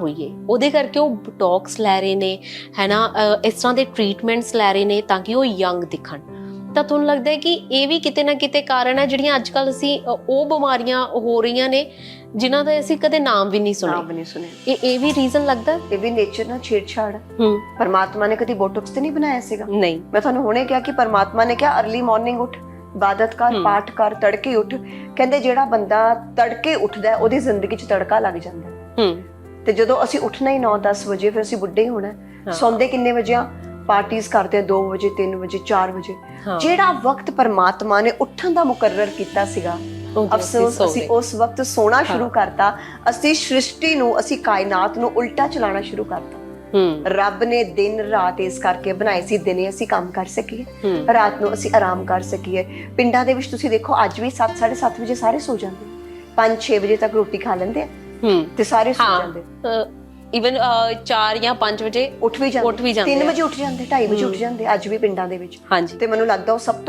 ਹੋਈਏ। ਉਹਦੇ ਕਰਕੇ ਉਹ ਬਟੌਕਸ ਲੈ ਰਹੇ ਨੇ ਹੈਨਾ ਇਸ ਤਰ੍ਹਾਂ ਦੇ ਟ੍ਰੀਟਮੈਂਟਸ ਲੈ ਰਹੇ ਨੇ ਤਾਂ ਕਿ ਉਹ ਯੰਗ ਦਿਖਣ। ਤਾਂ ਤੁਹਾਨੂੰ ਲੱਗਦਾ ਹੈ ਕਿ ਇਹ ਵੀ ਕਿਤੇ ਨਾ ਕਿਤੇ ਕਾਰਨ ਹੈ ਜਿਹੜੀਆਂ ਅੱਜ ਕੱਲ ਅਸੀਂ ਉਹ ਬਿਮਾਰੀਆਂ ਹੋ ਰਹੀਆਂ ਨੇ ਜਿਨ੍ਹਾਂ ਦਾ ਅਸੀਂ ਕਦੇ ਨਾਮ ਵੀ ਨਹੀਂ ਨਾਮ ਸੁਣੇ ਵੀ ਨਹੀਂ ਸੁਣਿਆ। ਇਹ ਇਹ ਵੀ ਰੀਜ਼ਨ ਲੱਗਦਾ ਇਹ ਵੀ ਨੇਚਰ ਨਾਲ ਛੇੜਛਾੜ ਹੈ। ਪਰਮਾਤਮਾ ਨੇ ਕਦੀ ਬੋਟੋਕਸ ਤੇ ਨਹੀਂ ਬਣਾਇਆ ਸੀਗਾ? ਨਹੀਂ। ਮੈਂ ਤੁਹਾਨੂੰ ਹੁਣੇ ਕਿਹਾ ਕਿ ਪਰਮਾਤਮਾ ਨੇ ਕਿਹਾ अर्ਲੀ ਮਾਰਨਿੰਗ ਉੱਠ ਇਬਾਦਤ ਕਰ। ਪਾਠ ਕਰ ਤੜਕੇ ਉੱਠ। ਕਹਿੰਦੇ ਜਿਹੜਾ ਬੰਦਾ ਤੜਕੇ ਉੱਠਦਾ ਉਹਦੀ ਜ਼ਿੰਦਗੀ 'ਚ ਤੜਕਾ ਲੱਗ ਜਾਂਦਾ ਹੈ। ਤੇ ਜਦੋਂ ਅਸੀਂ ਉੱਠਣਾ ਹੀ 9-10 ਵਜੇ ਫਿਰ ਅਸੀਂ ਬੁੱਢੇ ਹੀ। ਹੋਣਾ। ਸੌਂਦੇ ਕਿੰਨੇ ਵਜੇ ਆ? ਪਾਰਟੀਆਂ ਕਰਦੇ ਆ 2 ਵਜੇ 3 ਵਜੇ 4 ਵਜੇ। ਜਿਹੜਾ ਵਕਤ ਪਰਮਾਤਮਾ ਨੇ ਉੱਠਣ ਦਾ ਮੁਕਰਰ ਕੀਤਾ ਸੀਗਾ ਅਫਸੋਸ ਅਸੀਂ। ਉਸ ਵਕਤ ਸੋਣਾ ਸ਼ੁਰੂ। ਕਰਤਾ। ਅਸੀਂ ਸ੍ਰਿਸ਼ਟੀ ਨੂੰ ਅਸੀਂ ਕਾਇਨਾਤ ਨੂੰ ਉਲਟਾ ਚਲਾਉਣਾ ਸ਼ੁਰੂ ਕਰਤਾ। ਹੂੰ। ਰੱਬ ਨੇ ਦਿਨ ਰਾਤ ਇਸ ਕਰਕੇ ਬਣਾਏ ਸੀ ਦਿਨੇ ਅਸੀਂ ਕੰਮ ਕਰ ਸਕੀਏ। ਰਾਤ ਨੂੰ ਅਸੀਂ ਆਰਾਮ ਕਰ ਸਕੀਏ। ਪਿੰਡਾਂ ਦੇ ਵਿੱਚ ਤੁਸੀਂ ਦੇਖੋ ਅੱਜ ਵੀ 7 7:30 ਵਜੇ ਸਾਰੇ ਸੋ ਜਾਂਦੇ। 5-6 ਵਜੇ ਤੱਕ ਰੋਟੀ ਖਾ ਲੈਂਦੇ ਆ। ਹੂੰ। ਤੇ ਸਾਰੇ ਸੋ ਹਾਂ। ਜਾਂਦੇ। ਇਵਨ 4 ਜਾਂ 5 ਵਜੇ ਉੱਠ ਵੀ ਜਾਂਦੇ। ਉੱਠ ਵੀ ਜਾਂਦੇ 3 ਆ। ਵਜੇ ਉੱਠ ਜਾਂਦੇ 2:30 ਵਜੇ ਉੱਠ ਜਾਂਦੇ ਅੱਜ ਵੀ ਪਿੰਡਾਂ ਦੇ ਵਿੱਚ। ਹਾਂਜੀ। ਤੇ ਮੈਨੂੰ ਲੱਗਦਾ ਉਹ ਸਭ